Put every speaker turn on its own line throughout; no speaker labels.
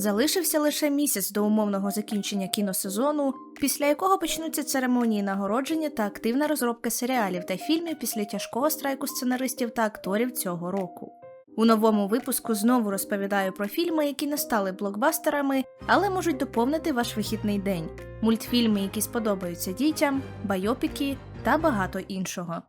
Залишився лише місяць до умовного закінчення кіносезону, після якого почнуться церемонії нагородження та активна розробка серіалів та фільмів після тяжкого страйку сценаристів та акторів цього року. У новому випуску знову розповідаю про фільми, які не стали блокбастерами, але можуть доповнити ваш вихідний день, мультфільми, які сподобаються дітям, байопіки та багато іншого.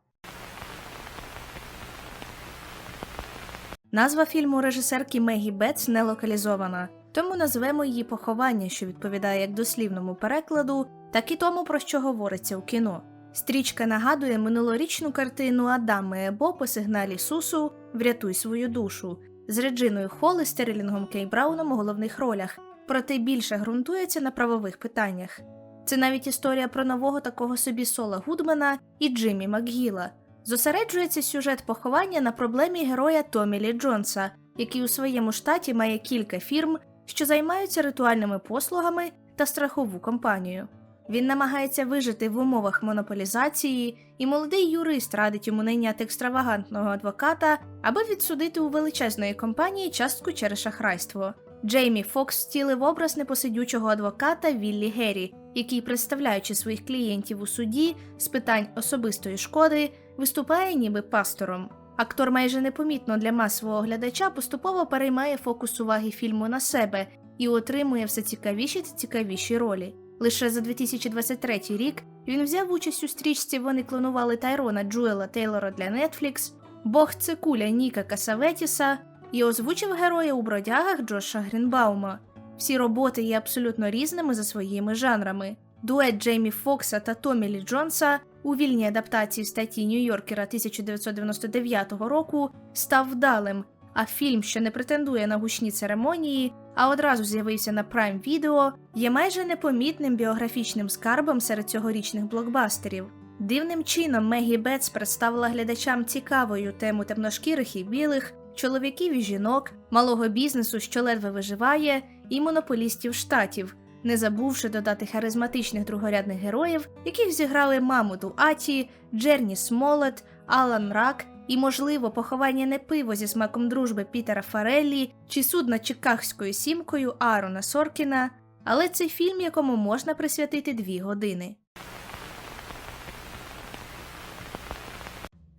Назва фільму режисерки Мегі Бетс не локалізована, тому назвемо її поховання, що відповідає як дослівному перекладу, так і тому, про що говориться у кіно. Стрічка нагадує минулорічну картину Адама і Ебо по сигналі Сусу Врятуй свою душу з Реджиною Холл і Стерлінгом Кей Брауном у головних ролях, проте більше ґрунтується на правових питаннях. Це навіть історія про нового такого собі Сола Гудмана і Джиммі Макгіла. Зосереджується сюжет поховання на проблемі героя Томі Лі Джонса, який у своєму штаті має кілька фірм, що займаються ритуальними послугами та страхову компанію. Він намагається вижити в умовах монополізації, і молодий юрист радить йому найняти екстравагантного адвоката, аби відсудити у величезної компанії частку через шахрайство. Джеймі Фокс втілив образ непосидючого адвоката Віллі Геррі, який, представляючи своїх клієнтів у суді з питань особистої шкоди, виступає ніби пастором. Актор майже непомітно для масового глядача поступово переймає фокус уваги фільму на себе і отримує все цікавіші та цікавіші ролі. Лише за 2023 рік він взяв участь у стрічці Вони клонували Тайрона Джуела Тейлора для Netflix, Бог Цикуля Ніка Касаветіса і озвучив героя у бродягах Джоша Грінбаума. Всі роботи є абсолютно різними за своїми жанрами. Дует Джеймі Фокса та Томі Лі Джонса у вільній адаптації статті Нью-Йоркера 1999 року став вдалим, а фільм, що не претендує на гучні церемонії, а одразу з'явився на Prime Video, є майже непомітним біографічним скарбом серед цьогорічних блокбастерів. Дивним чином Мегі Бетс представила глядачам цікавою тему темношкірих і білих, чоловіків і жінок, малого бізнесу, що ледве виживає, і монополістів штатів, не забувши додати харизматичних другорядних героїв, яких зіграли Мамуду Аті, Джерні Смолет, Алан Рак і, можливо, поховання не пиво зі смаком дружби Пітера Фареллі чи суд над Чикагською сімкою Аарона Соркіна, але це фільм, якому можна присвятити дві години.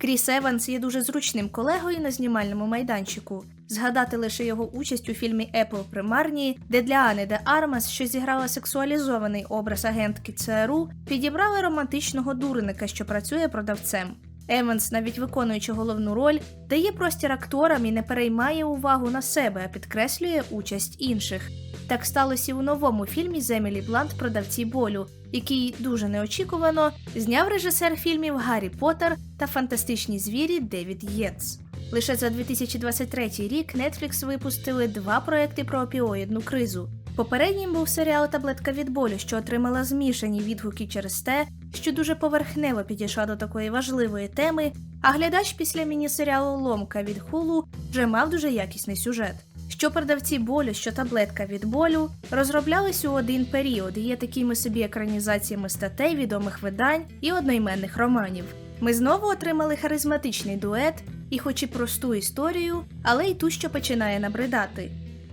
Кріс Еванс є дуже зручним колегою на знімальному майданчику. Згадати лише його участь у фільмі Apple Примарні, де для Ани де Армас, що зіграла сексуалізований образ агентки ЦРУ, підібрали романтичного дурника, що працює продавцем. Еванс, навіть виконуючи головну роль, дає простір акторам і не переймає увагу на себе, а підкреслює участь інших. Так сталося і у новому фільмі з Емілі Блант Продавці болю, який дуже неочікувано зняв режисер фільмів Гаррі Поттер та Фантастичні звірі Девід Єтс. Лише за 2023 рік Netflix випустили два проекти про опіоїдну кризу. Попереднім був серіал Таблетка від болю, що отримала змішані відгуки через те, що дуже поверхнево підійшла до такої важливої теми, а глядач після міні-серіалу Ломка від Хулу вже мав дуже якісний сюжет. Що продавці болю, що таблетка від болю розроблялись у один період і є такими собі екранізаціями статей, відомих видань і одноіменних романів. Ми знову отримали харизматичний дует, і хоч і просту історію, але й ту, що починає набридати.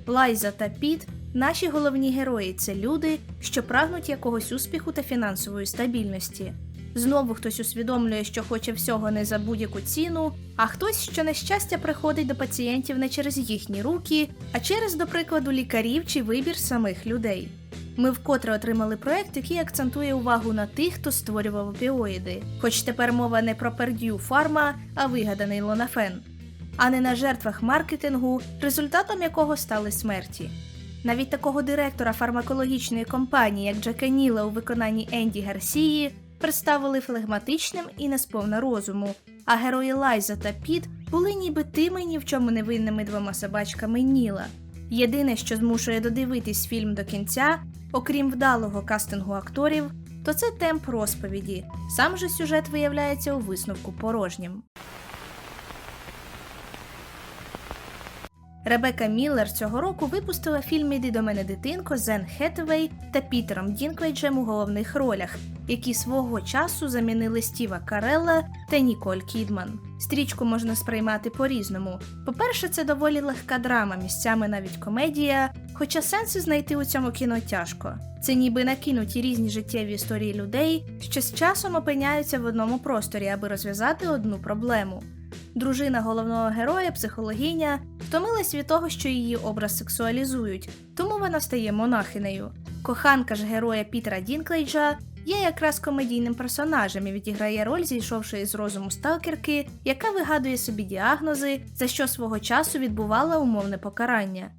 Лайза та Піт наші головні герої це люди, що прагнуть якогось успіху та фінансової стабільності. Знову хтось усвідомлює, що хоче всього не за будь-яку ціну, а хтось, що нещастя приходить до пацієнтів не через їхні руки, а через, до прикладу, лікарів чи вибір самих людей. Ми вкотре отримали проект, який акцентує увагу на тих, хто створював опіоїди, хоч тепер мова не про пердю фарма, а вигаданий лонафен, а не на жертвах маркетингу, результатом якого стали смерті. Навіть такого директора фармакологічної компанії, як Джека Ніла у виконанні Енді Гарсії, представили флегматичним і несповна розуму, а герої Лайза та Піт були ніби тими ні в чому невинними двома собачками Ніла. Єдине, що змушує додивитись фільм до кінця, окрім вдалого кастингу акторів, то це темп розповіді. Сам же сюжет виявляється у висновку порожнім. Ребека Міллер цього року випустила фільм Іди до мене дитинко з Енн Хетевей та Пітером Дінквейджем у головних ролях, які свого часу замінили Стіва Карелла та Ніколь Кідман. Стрічку можна сприймати по-різному. По-перше, це доволі легка драма, місцями навіть комедія, хоча сенси знайти у цьому кіно тяжко. Це ніби накинуті різні життєві історії людей, що з часом опиняються в одному просторі, аби розв'язати одну проблему. Дружина головного героя, психологиня, втомилась від того, що її образ сексуалізують, тому вона стає монахинею. Коханка ж героя Пітера Дінклейджа є якраз комедійним персонажем і відіграє роль зійшовшої з розуму сталкерки, яка вигадує собі діагнози, за що свого часу відбувала умовне покарання.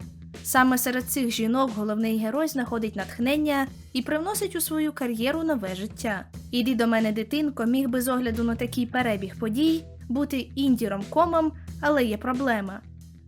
Саме серед цих жінок головний герой знаходить натхнення і привносить у свою кар'єру нове життя. Іди до мене, дитинко, міг би з огляду на такий перебіг подій бути інді-ромкомом, але є проблема.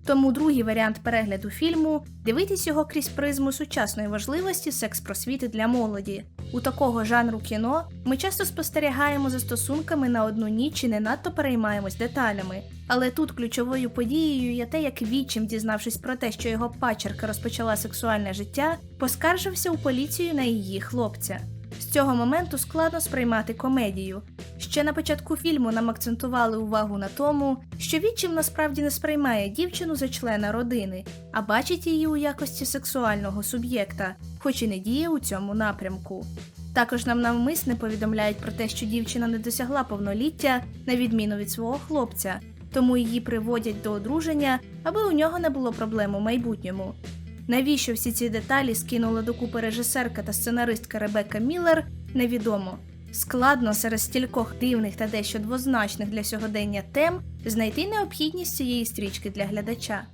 Тому другий варіант перегляду фільму дивитись його крізь призму сучасної важливості секс-просвіти для молоді. У такого жанру кіно ми часто спостерігаємо за стосунками на одну ніч і не надто переймаємось деталями. Але тут ключовою подією є те, як відчим, дізнавшись про те, що його пачерка розпочала сексуальне життя, поскаржився у поліцію на її хлопця. З цього моменту складно сприймати комедію. Ще на початку фільму нам акцентували увагу на тому, що відчим насправді не сприймає дівчину за члена родини, а бачить її у якості сексуального суб'єкта, хоч і не діє у цьому напрямку. Також нам навмисне повідомляють про те, що дівчина не досягла повноліття, на відміну від свого хлопця, тому її приводять до одруження, аби у нього не було проблем у майбутньому. Навіщо всі ці деталі скинула докупи режисерка та сценаристка Ребекка Міллер, невідомо. Складно серед стількох дивних та дещо двозначних для сьогодення тем знайти необхідність цієї стрічки для глядача.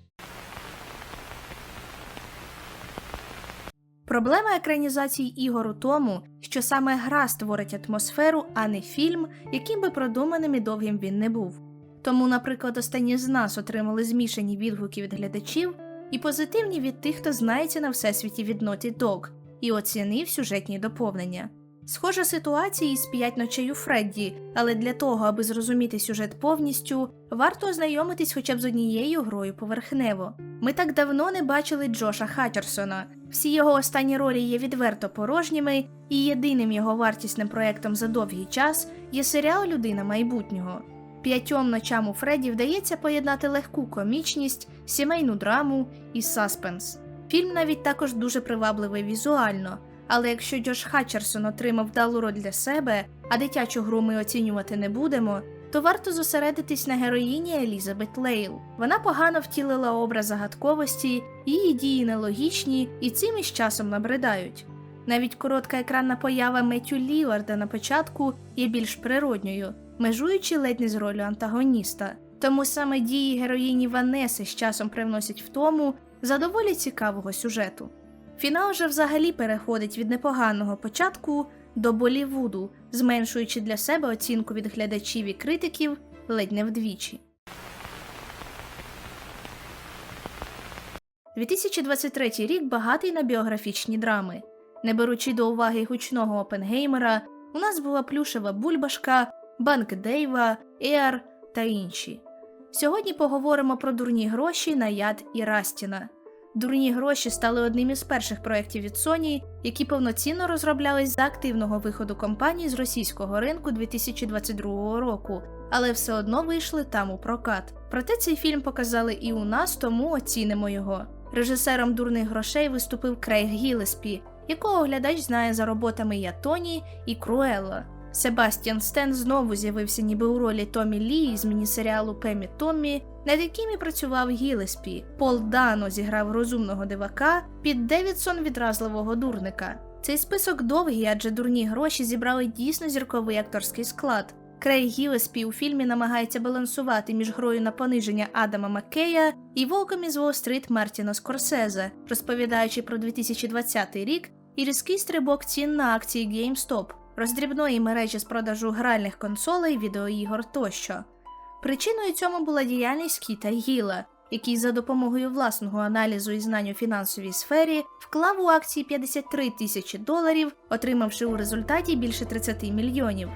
Проблема екранізації ігор у тому, що саме гра створить атмосферу, а не фільм, яким би продуманим і довгим він не був. Тому, наприклад, останні з нас отримали змішані відгуки від глядачів і позитивні від тих, хто знається на всесвіті від Naughty Dog і оцінив сюжетні доповнення. Схожа ситуація із п'ять ночей у Фредді, але для того, аби зрозуміти сюжет повністю, варто ознайомитись хоча б з однією грою поверхнево. Ми так давно не бачили Джоша Хатчерсона. Всі його останні ролі є відверто порожніми, і єдиним його вартісним проектом за довгий час є серіал Людина майбутнього. П'ятьом ночам у Фредді вдається поєднати легку комічність, сімейну драму і саспенс. Фільм навіть також дуже привабливий візуально. Але якщо Джош Хатчерсон отримав вдалу роль для себе, а дитячу гру ми оцінювати не будемо, то варто зосередитись на героїні Елізабет Лейл. Вона погано втілила образ загадковості, її дії нелогічні і цим із часом набридають. Навіть коротка екранна поява Меттю Ліларда на початку є більш природньою, межуючи ледь не з ролью антагоніста. Тому саме дії героїні Ванеси з часом привносять втому за доволі цікавого сюжету. Фінал же взагалі переходить від непоганого початку до Болівуду, зменшуючи для себе оцінку від глядачів і критиків ледь не вдвічі. 2023 рік багатий на біографічні драми. Не беручи до уваги гучного Опенгеймера, у нас була плюшева бульбашка, Банк Дейва, Еар та інші. Сьогодні поговоримо про дурні гроші на яд і Растіна. Дурні гроші стали одним із перших проєктів від Sony, які повноцінно розроблялись за активного виходу компанії з російського ринку 2022 року, але все одно вийшли там у прокат. Проте цей фільм показали і у нас, тому оцінимо його. Режисером дурних грошей виступив Крейг Гілеспі, якого глядач знає за роботами Я Тоні і Круелла. Себастьян Стен знову з'явився ніби у ролі Томі Лі з мінісеріалу Пемі Томмі, над яким і працював Гілеспі. Пол Дано зіграв розумного дивака, Під Девідсон відразливого дурника. Цей список довгий, адже дурні гроші зібрали дійсно зірковий акторський склад. Крей Гілеспі у фільмі намагається балансувати між грою на пониження Адама Маккея і волком із Уолл-стріт Мартіна Скорсезе, розповідаючи про 2020 рік і різкий стрибок цін на акції GameStop, роздрібної мережі з продажу гральних консолей, відеоігор тощо. Причиною цьому була діяльність Кіта Гіла, який за допомогою власного аналізу і знань у фінансовій сфері вклав у акції 53 тисячі доларів, отримавши у результаті більше 30 мільйонів.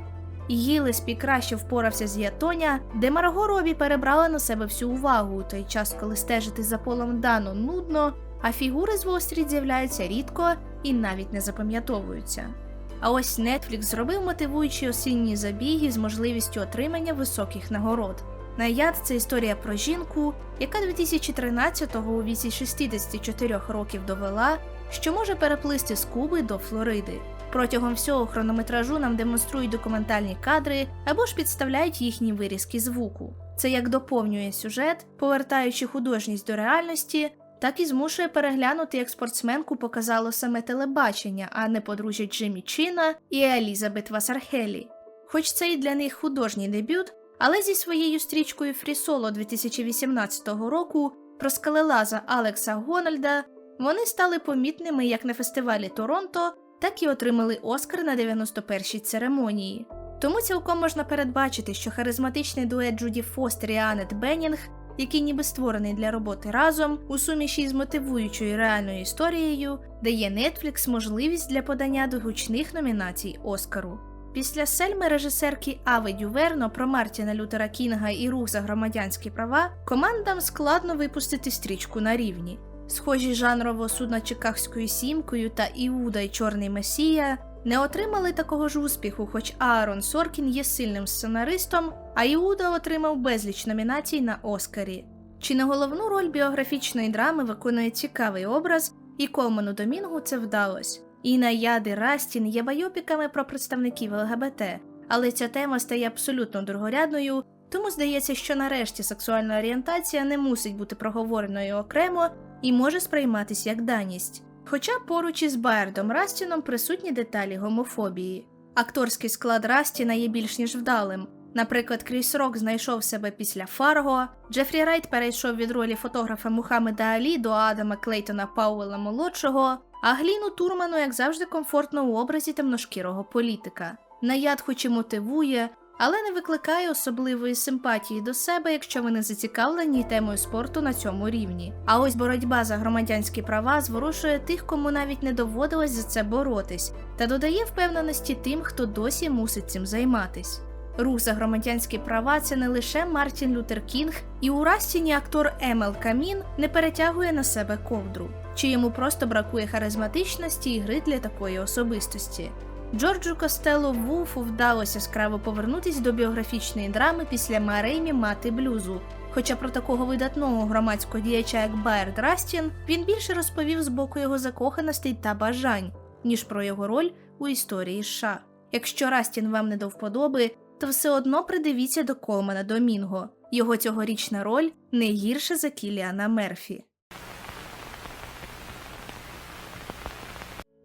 Гілеспі краще впорався з Ятоня, де Марго Робі перебрала на себе всю увагу у той час, коли стежити за полом Дано нудно, а фігури з Уолл-стріт з'являються рідко і навіть не запам'ятовуються. А ось Netflix зробив мотивуючі осінні забіги з можливістю отримання високих нагород. Наяд це історія про жінку, яка 2013-го у віці 64 років довела, що може переплисти з Куби до Флориди. Протягом всього хронометражу нам демонструють документальні кадри або ж підставляють їхні вирізки звуку. Це як доповнює сюжет, повертаючи художність до реальності, так і змушує переглянути, як спортсменку показало саме телебачення, а не подружжя Джиммі Чіна і Елізабет Васархелі. Хоч це і для них художній дебют, але зі своєю стрічкою Фрісоло 2018 року про скалелаза Алекса Гональда вони стали помітними як на фестивалі Торонто, так і отримали Оскар на 91-й церемонії. Тому цілком можна передбачити, що харизматичний дует Джуді Фостер і Анет Беннінг, який ніби створений для роботи разом, у суміші з мотивуючою реальною історією, дає Netflix можливість для подання до гучних номінацій Оскару. Після сельми режисерки Ави Дюверно про Мартіна Лютера Кінга і рух за громадянські права командам складно випустити стрічку на рівні. Схожі жанрово судна Чикагською сімкою та Іуда й Чорний Месія не отримали такого ж успіху, хоч Аарон Соркін є сильним сценаристом, а Іуда отримав безліч номінацій на Оскарі. Чи не головну роль біографічної драми виконує цікавий образ, і Колману Домінгу це вдалося. І Наяди Растін є байопіками про представників ЛГБТ, але ця тема стає абсолютно другорядною, тому здається, що нарешті сексуальна орієнтація не мусить бути проговореною окремо і може сприйматись як даність. Хоча поруч із Байердом Растіном присутні деталі гомофобії. Акторський склад Растіна є більш ніж вдалим. Наприклад, Кріс Рок знайшов себе після Фарго, Джефрі Райт перейшов від ролі фотографа Мухаммеда Алі до Адама Клейтона Пауела молодшого, а Гліну Турману, як завжди, комфортно у образі темношкірого політика. Наяд хоч і мотивує, але не викликає особливої симпатії до себе, якщо ви не зацікавлені темою спорту на цьому рівні. А ось боротьба за громадянські права зворушує тих, кому навіть не доводилось за це боротись, та додає впевненості тим, хто досі мусить цим займатись. Рух за громадянські права це не лише Мартін Лютер Кінг, і у Растіні актор Емел Камін не перетягує на себе ковдру, чи йому просто бракує харизматичності і гри для такої особистості. Джорджу Костелло Вулфу вдалося скраво повернутись до біографічної драми після Мареймі Мати блюзу. Хоча про такого видатного громадського діяча, як Байерд Растін, він більше розповів з боку його закоханостей та бажань, ніж про його роль у історії США. Якщо Растін вам не до вподоби, то все одно придивіться до Колмана Домінго. Його цьогорічна роль не гірша за Кіліана Мерфі.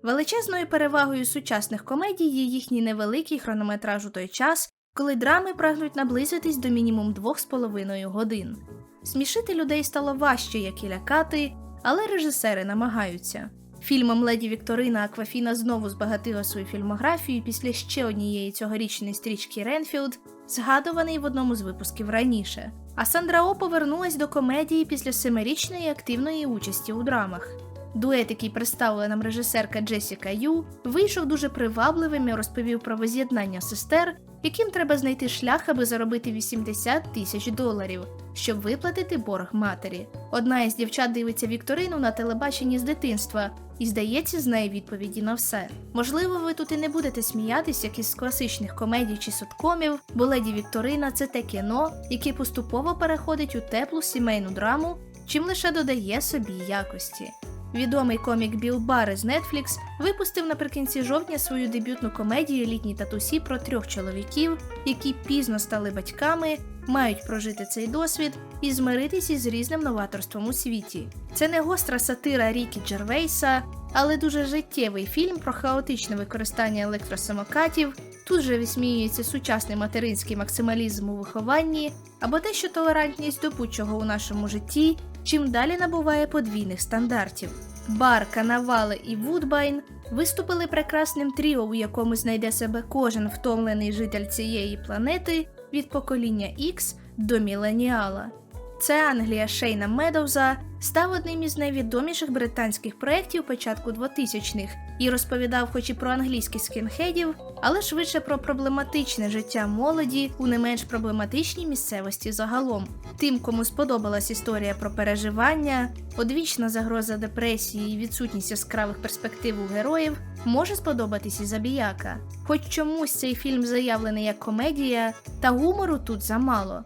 Величезною перевагою сучасних комедій є їхній невеликий хронометраж у той час, коли драми прагнуть наблизитись до мінімум 2,5 годин. Смішити людей стало важче, як і лякати, але режисери намагаються. Фільмом Леді Вікторина Аквафіна знову збагатила свою фільмографію після ще однієї цьогорічної стрічки Ренфілд, згадуваний в одному з випусків раніше. А Сандра О повернулась до комедії після семирічної активної участі у драмах. Дует, який представила нам режисерка Джесіка Ю, вийшов дуже привабливим і розповів про воз'єднання сестер, яким треба знайти шлях, аби заробити 80 тисяч доларів, щоб виплатити борг матері. Одна із дівчат дивиться Вікторину на телебаченні з дитинства і здається, знає відповіді на все. Можливо, ви тут і не будете сміятись, як із класичних комедій чи соткомів, бо леді Вікторина це те кіно, яке поступово переходить у теплу сімейну драму, чим лише додає собі якості. Відомий комік Біл Бар з Netflix випустив наприкінці жовтня свою дебютну комедію Літні татусі про трьох чоловіків, які пізно стали батьками, мають прожити цей досвід і змиритись із різним новаторством у світі. Це не гостра сатира Рікі Джервейса, але дуже життєвий фільм про хаотичне використання електросамокатів. Тут же висміюється сучасний материнський максималізм у вихованні або те, що толерантність до будь-чого у нашому житті чим далі набуває подвійних стандартів. Бар, Канавали і Вудбайн виступили прекрасним тріо, у якому знайде себе кожен втомлений житель цієї планети від покоління X до міленіала. Це Англія Шейна Медоуза став одним із найвідоміших британських проєктів початку 2000-х і розповідав хоч і про англійських скінхедів, але швидше про проблематичне життя молоді у не менш проблематичній місцевості загалом. Тим, кому сподобалась історія про переживання, одвічна загроза депресії і відсутність яскравих перспектив у героїв, може сподобатись і забіяка. Хоч чомусь цей фільм заявлений як комедія, та гумору тут замало.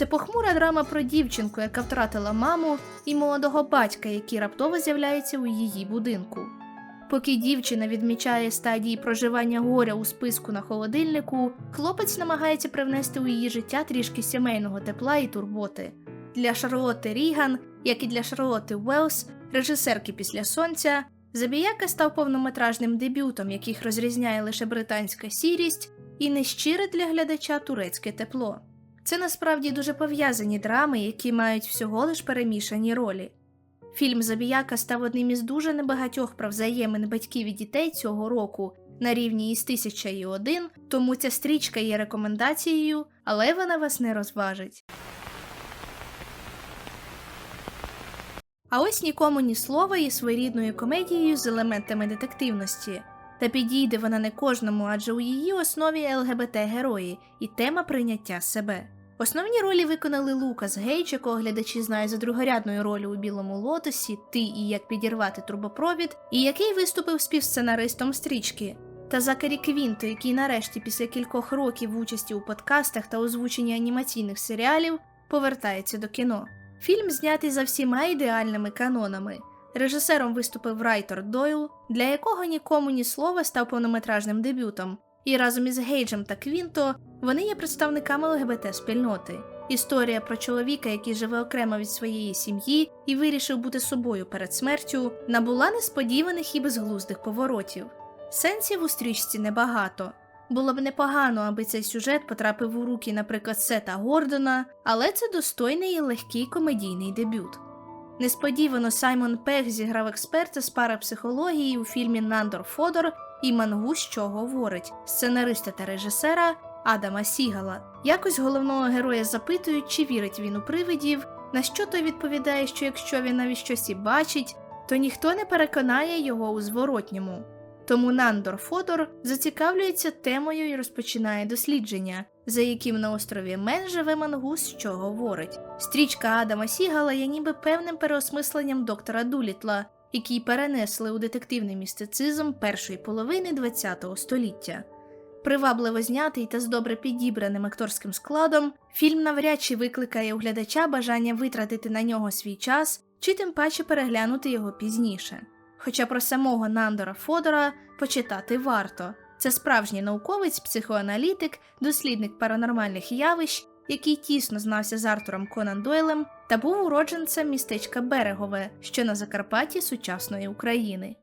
Це похмура драма про дівчинку, яка втратила маму, і молодого батька, який раптово з'являється у її будинку. Поки дівчина відмічає стадії проживання горя у списку на холодильнику, хлопець намагається привнести у її життя трішки сімейного тепла і турботи. Для Шарлотти Ріган, як і для Шарлотти Уелс, режисерки після сонця, Забіяка став повнометражним дебютом, яких розрізняє лише британська сірість і нещире для глядача турецьке тепло. Це насправді дуже пов'язані драми, які мають всього лиш перемішані ролі. Фільм Забіяка став одним із дуже небагатьох про взаємин батьків і дітей цього року на рівні із тисяча і один, тому ця стрічка є рекомендацією, але вона вас не розважить. А ось нікому ні слова є своєрідною комедією з елементами детективності. Та підійде вона не кожному, адже у її основі ЛГБТ герої і тема прийняття себе. Основні ролі виконали Лукас Гейдж, якого глядачі знають за другорядною ролью у білому лотосі, ти і як підірвати трубопровід, і який виступив співсценаристом стрічки. Та Закарі Квінто, який нарешті після кількох років участі у подкастах та озвученні анімаційних серіалів повертається до кіно. Фільм знятий за всіма ідеальними канонами. Режисером виступив Райтер Дойл, для якого нікому ні слова став повнометражним дебютом, і разом із Гейджем та Квінто вони є представниками ЛГБТ спільноти. Історія про чоловіка, який живе окремо від своєї сім'ї і вирішив бути собою перед смертю, набула несподіваних і безглуздих поворотів. Сенсів у стрічці небагато. Було б непогано, аби цей сюжет потрапив у руки, наприклад, Сета Гордона, але це достойний і легкий комедійний дебют. Несподівано Саймон Пех зіграв експерта з парапсихології у фільмі Нандор Фодор і Мангу що говорить сценариста та режисера Адама Сігала. Якось головного героя запитують, чи вірить він у привидів, на що той відповідає, що якщо він навіть щось і бачить, то ніхто не переконає його у зворотньому. Тому Нандор Фодор зацікавлюється темою і розпочинає дослідження, за яким на острові Мен живе мангус, що говорить. Стрічка Адама Сігала є ніби певним переосмисленням доктора Дулітла, який перенесли у детективний містицизм першої половини ХХ століття. Привабливо знятий та з добре підібраним акторським складом, фільм навряд чи викликає у глядача бажання витратити на нього свій час чи тим паче переглянути його пізніше. Хоча про самого Нандора Фодора почитати варто. Це справжній науковець, психоаналітик, дослідник паранормальних явищ, який тісно знався з Артуром Конан Дойлем та був уродженцем містечка Берегове, що на Закарпатті сучасної України.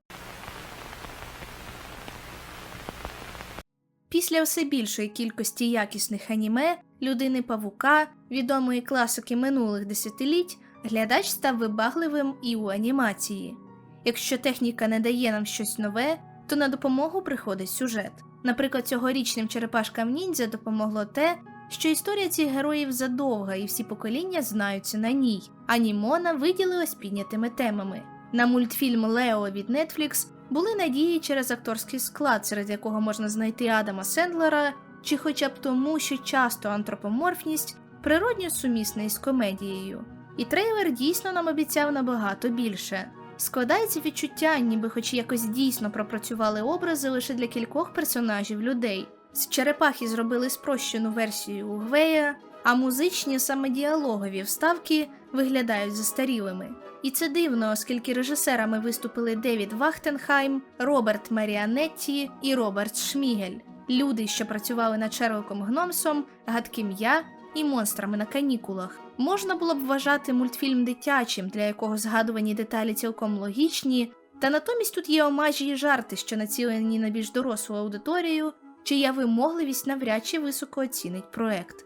Після все більшої кількості якісних аніме, людини павука, відомої класики минулих десятиліть, глядач став вибагливим і у анімації. Якщо техніка не дає нам щось нове, то на допомогу приходить сюжет. Наприклад, цьогорічним черепашкам ніндзя допомогло те, що історія цих героїв задовга і всі покоління знаються на ній, а Німона виділилась піднятими темами. На мультфільм Лео від Netflix були надії через акторський склад, серед якого можна знайти Адама Сендлера, чи хоча б тому, що часто антропоморфність природньо сумісна із комедією. І трейлер дійсно нам обіцяв набагато більше. Складається відчуття, ніби хоч якось дійсно пропрацювали образи лише для кількох персонажів людей. З черепахи зробили спрощену версію Угвея, а музичні саме діалогові вставки виглядають застарілими. І це дивно, оскільки режисерами виступили Девід Вахтенхайм, Роберт Маріанетті і Роберт Шмігель, люди, що працювали над Шерлоком Гномсом, гадким я і монстрами на канікулах. Можна було б вважати мультфільм дитячим, для якого згадувані деталі цілком логічні, та натомість тут є омажі і жарти, що націлені на більш дорослу аудиторію, чия вимогливість навряд чи високо оцінить проект.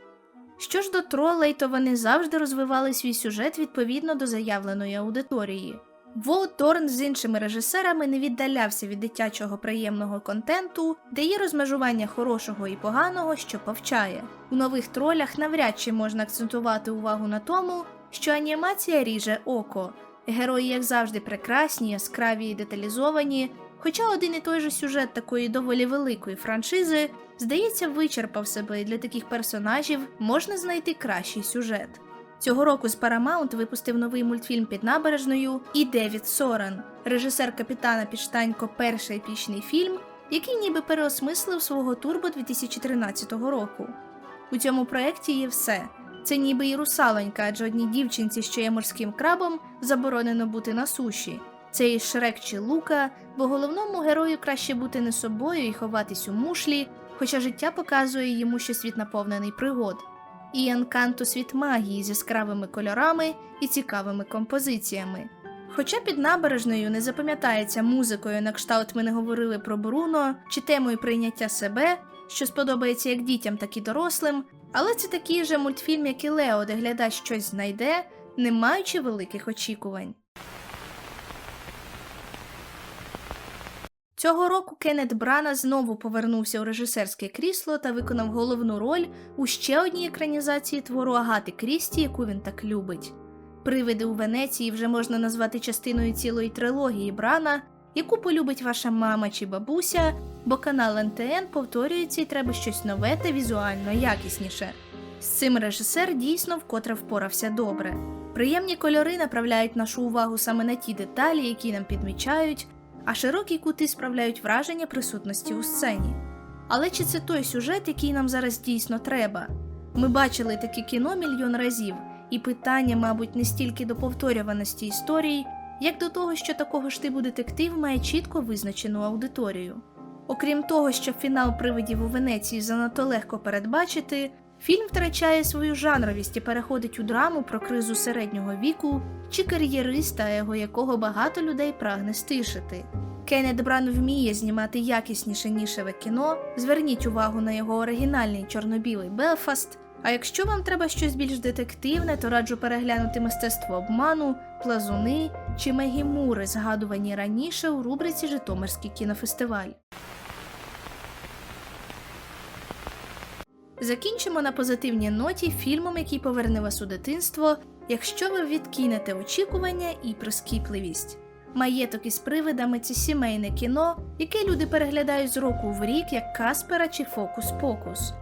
Що ж до тролей, то вони завжди розвивали свій сюжет відповідно до заявленої аудиторії. Волт Торн з іншими режисерами не віддалявся від дитячого приємного контенту, де є розмежування хорошого і поганого, що повчає. У нових тролях навряд чи можна акцентувати увагу на тому, що анімація ріже око. Герої, як завжди, прекрасні, яскраві і деталізовані. Хоча один і той же сюжет такої доволі великої франшизи, здається, вичерпав себе і для таких персонажів можна знайти кращий сюжет. Цього року з Paramount випустив новий мультфільм під набережною і Девід Соран, режисер капітана Підштанько перший епічний фільм, який ніби переосмислив свого турбо 2013 року. У цьому проєкті є все. Це ніби і русалонька, адже одній дівчинці, що є морським крабом, заборонено бути на суші. Це і Шрек чи Лука, бо головному герою краще бути не собою і ховатись у мушлі, хоча життя показує йому, що світ наповнений пригод. І Енканту світ магії з яскравими кольорами і цікавими композиціями. Хоча під набережною не запам'ятається музикою на кшталт ми не говорили про Бруно чи темою прийняття себе, що сподобається як дітям, так і дорослим, але це такий же мультфільм, як і Лео, де глядач щось знайде, не маючи великих очікувань. Цього року Кеннет Брана знову повернувся у режисерське крісло та виконав головну роль у ще одній екранізації твору Агати Крісті, яку він так любить. Привиди у Венеції вже можна назвати частиною цілої трилогії Брана, яку полюбить ваша мама чи бабуся, бо канал НТН повторюється і треба щось нове та візуально якісніше. З цим режисер дійсно вкотре впорався добре. Приємні кольори направляють нашу увагу саме на ті деталі, які нам підмічають, а широкі кути справляють враження присутності у сцені. Але чи це той сюжет, який нам зараз дійсно треба? Ми бачили таке кіно мільйон разів, і питання, мабуть, не стільки до повторюваності історій, як до того, що такого ж типу детектив має чітко визначену аудиторію. Окрім того, що фінал привидів у Венеції занадто легко передбачити, фільм втрачає свою жанровість і переходить у драму про кризу середнього віку чи кар'єриста, его якого багато людей прагне стишити. Кеннет Бран вміє знімати якісніше нішеве кіно. Зверніть увагу на його оригінальний чорно-білий Белфаст. А якщо вам треба щось більш детективне, то раджу переглянути мистецтво обману, плазуни чи мегімури, згадувані раніше у рубриці Житомирський кінофестиваль. Закінчимо на позитивній ноті фільмом, який поверне вас у дитинство, якщо ви відкинете очікування і прискіпливість. Маєток із привидами це сімейне кіно, яке люди переглядають з року в рік як Каспера чи Фокус-Покус.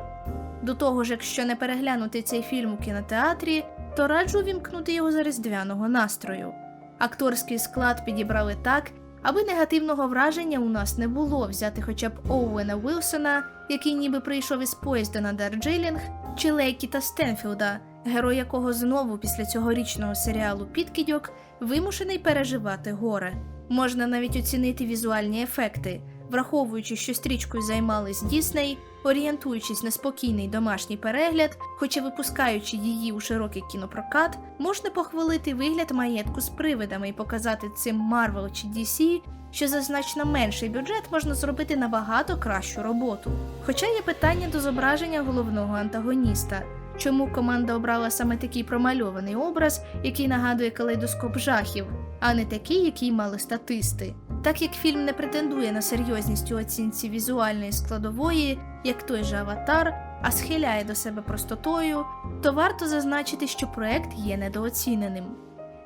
До того ж, якщо не переглянути цей фільм у кінотеатрі, то раджу вімкнути його за різдвяного настрою. Акторський склад підібрали так, аби негативного враження у нас не було взяти хоча б Оуена Вілсона, який ніби прийшов із поїзда на Дарджилінг, чи Лейкіта Стенфілда, герой якого знову після цьогорічного серіалу Підкидьок вимушений переживати горе. Можна навіть оцінити візуальні ефекти, враховуючи, що стрічкою займались Дісней, орієнтуючись на спокійний домашній перегляд, хоча випускаючи її у широкий кінопрокат, можна похвалити вигляд маєтку з привидами і показати цим Marvel чи DC, що за значно менший бюджет можна зробити набагато кращу роботу. Хоча є питання до зображення головного антагоніста. Чому команда обрала саме такий промальований образ, який нагадує калейдоскоп жахів, а не такий, який мали статисти? Так як фільм не претендує на серйозність у оцінці візуальної складової, як той же аватар, а схиляє до себе простотою, то варто зазначити, що проект є недооціненим.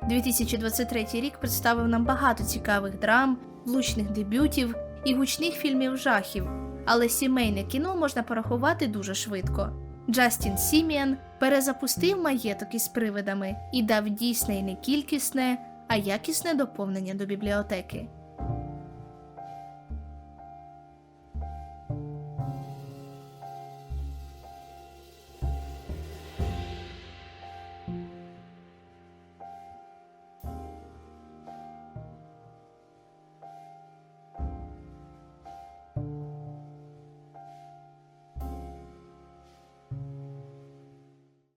2023 рік представив нам багато цікавих драм, влучних дебютів і гучних фільмів жахів, але сімейне кіно можна порахувати дуже швидко. Джастін Сіміан перезапустив маєток із привидами і дав дійсне і не кількісне, а якісне доповнення до бібліотеки.